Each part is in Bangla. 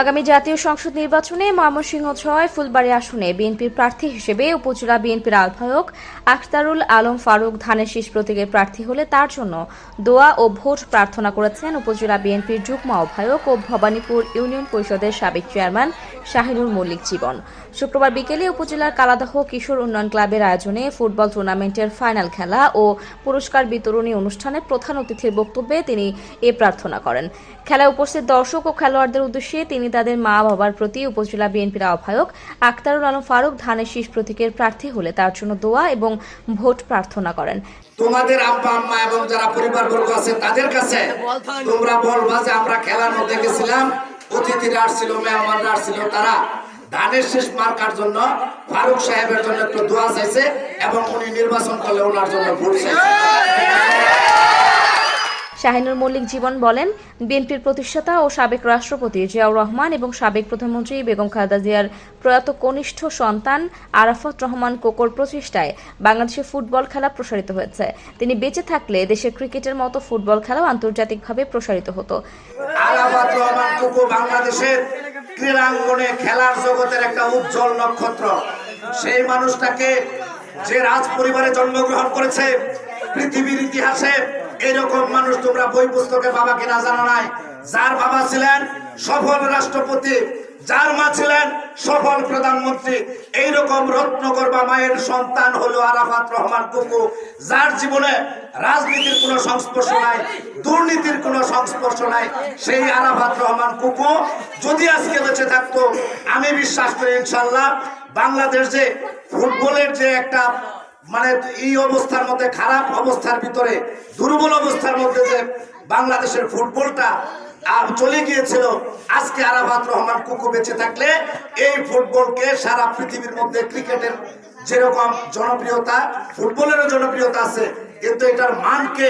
আগামী জাতীয় সংসদ নির্বাচনে ময়মনসিংহ ছয়, ফুলবাড়ি আসনে বিএনপির প্রার্থী হিসেবে উপজেলা বিএনপির আহ্বায়ক আখতারুল আলম ফারুক ধানের শীষ প্রতীকের প্রার্থী হলে তার জন্য দোয়া ও ভোট প্রার্থনা করেছেন উপজেলা বিএনপির যুগ্ম আহ্বায়ক ও ভবানীপুর ইউনিয়ন পরিষদের সাবেক চেয়ারম্যান শাহিনুর মল্লিক জীবন। শুক্রবার বিকেলে উপজেলার কালাদহ কিশোর উন্নয়ন ক্লাবের আয়োজনে ফুটবল টুর্নামেন্টের ফাইনাল খেলা ও পুরস্কার বিতরণী অনুষ্ঠানে প্রধান অতিথির বক্তব্যে তিনি এ প্রার্থনা করেন। খেলায় উপস্থিত দর্শক ও খেলোয়াড়দের উদ্দেশ্যে তিনি তাদের মা বাবার প্রতি উপজেলা বিএনপির আহ্বায়ক আক্তারুল আলম ফারুক ধানের শীষ প্রতীকের প্রার্থী হলে তার জন্য দোয়া এবং ভোট প্রার্থনা করেন। তোমাদের আব্বা, আম্মা এবং যারা পরিবার বর্গ আছে তাদের কাছে তোমরা বলবা যে আমরা খেলার মধ্যে গেছিলাম, অতিথিরা আসছিল, মেহমানরা আসছিল, তারা ধানের শেষ মার্কার জন্য ফারুক সাহেবের জন্য একটু দোয়া চাইছে এবং উনি নির্বাচন করলে ওনার জন্য ভোট চাইছে। শাহিনুর মল্লিক জীবন বলেন, বিএনপির প্রতিষ্ঠাতা ও সাবেক রাষ্ট্রপতি জিয়াউর রহমান এবং সাবেক প্রধানমন্ত্রী বেগম খালেদা জিয়ার প্রয়াত কনিষ্ঠ সন্তান আরাফাত রহমান কোকর প্রচেষ্টায় বাংলাদেশে ফুটবল খেলা প্রসারিত হয়েছে। তিনি বেঁচে থাকলে দেশের ক্রিকেটের মতো ফুটবল খেলাও আন্তর্জাতিকভাবে প্রসারিত হতো। বাংলাদেশের ক্রীড়াঙ্গনে খেলার জগতের একটা উজ্জ্বল নক্ষত্র। সেই মানুষটাকে যে রাজ পরিবারে জন্মগ্রহণ করেছে, পৃথিবীর ইতিহাসে এরকম মানুষ তোমরা বই পুস্তকে বাবা কিনা জানা নাই? যার বাবা ছিলেন সফল রাষ্ট্রপতি, যার মা ছিলেন সফল প্রধানমন্ত্রী। এইরকম রত্নগর্বা মায়ের সন্তান হলো আরাফাত রহমান কুকু, যার জীবনে রাজনীতির কোনো সংস্পর্শ নাই, দুর্নীতির কোনো সংস্পর্শ নাই। সেই আরাফাত রহমান কুকু যদি আজকে বেঁচে থাকতো, আমি বিশ্বাস করি ইনশাল্লাহ বাংলাদেশ যে ফুটবলের যে একটা মানে এই অবস্থার মধ্যে, খারাপ অবস্থার ভিতরে, দুর্বল অবস্থার মধ্যে যে বাংলাদেশের ফুটবলটা আর চলে গিয়েছিল, আজকে আরাফাত রহমান কুকু বেঁচে থাকলে এই ফুটবলকে সারা পৃথিবীর মধ্যে ক্রিকেটের যেরকম জনপ্রিয়তা, ফুটবলেরও জনপ্রিয়তা আছে, কিন্তু এটার মানকে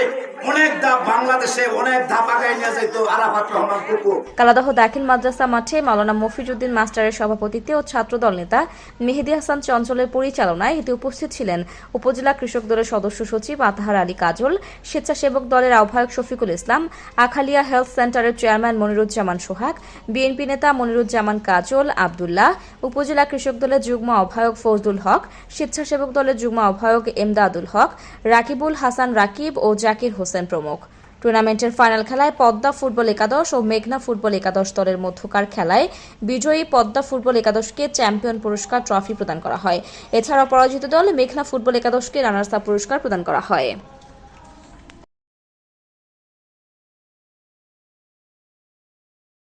কালাদহ দাখিল মাদ্রাসা মাঠে মাওলানা মফিজউদ্দিন মাস্টারের সভাপতিত্বে ও ছাত্রদল নেতা মেহেদি হাসান চঞ্চলের পরিচালনায় এতে উপস্থিত ছিলেন উপজেলা কৃষক দলের সদস্য সচিব আতাহার আলী কাজল, স্বেচ্ছাসেবক দলের আহ্বায়ক শফিকুল ইসলাম, আখালিয়া হেলথ সেন্টারের চেয়ারম্যান মনিরুজ্জামান সোহাগ, বিএনপি নেতা মনিরুজ্জামান কাজল, আবদুল্লাহ, উপজেলা কৃষক দলের যুগ্ম আহ্বায়ক ফজলুল হক, স্বেচ্ছাসেবক দলের যুগ্ম আহ্বায়ক এমদাদুল হক, রাকিবুল হাসান রাকিব ও জাকির হোসেন প্রমুখ। টুর্নামেন্টের ফাইনাল খেলায় পদ্মা ফুটবল একাদশ ও মেঘনা ফুটবল একাদশ দলের মধ্যকার খেলায় বিজয়ী পদ্মা ফুটবল একাদশকে চ্যাম্পিয়ন পুরস্কার ট্রফি প্রদান করা হয়। এছাড়াও পরাজিত দল মেঘনা ফুটবল একাদশকে রানার্স আপ পুরস্কার প্রদান করা হয়।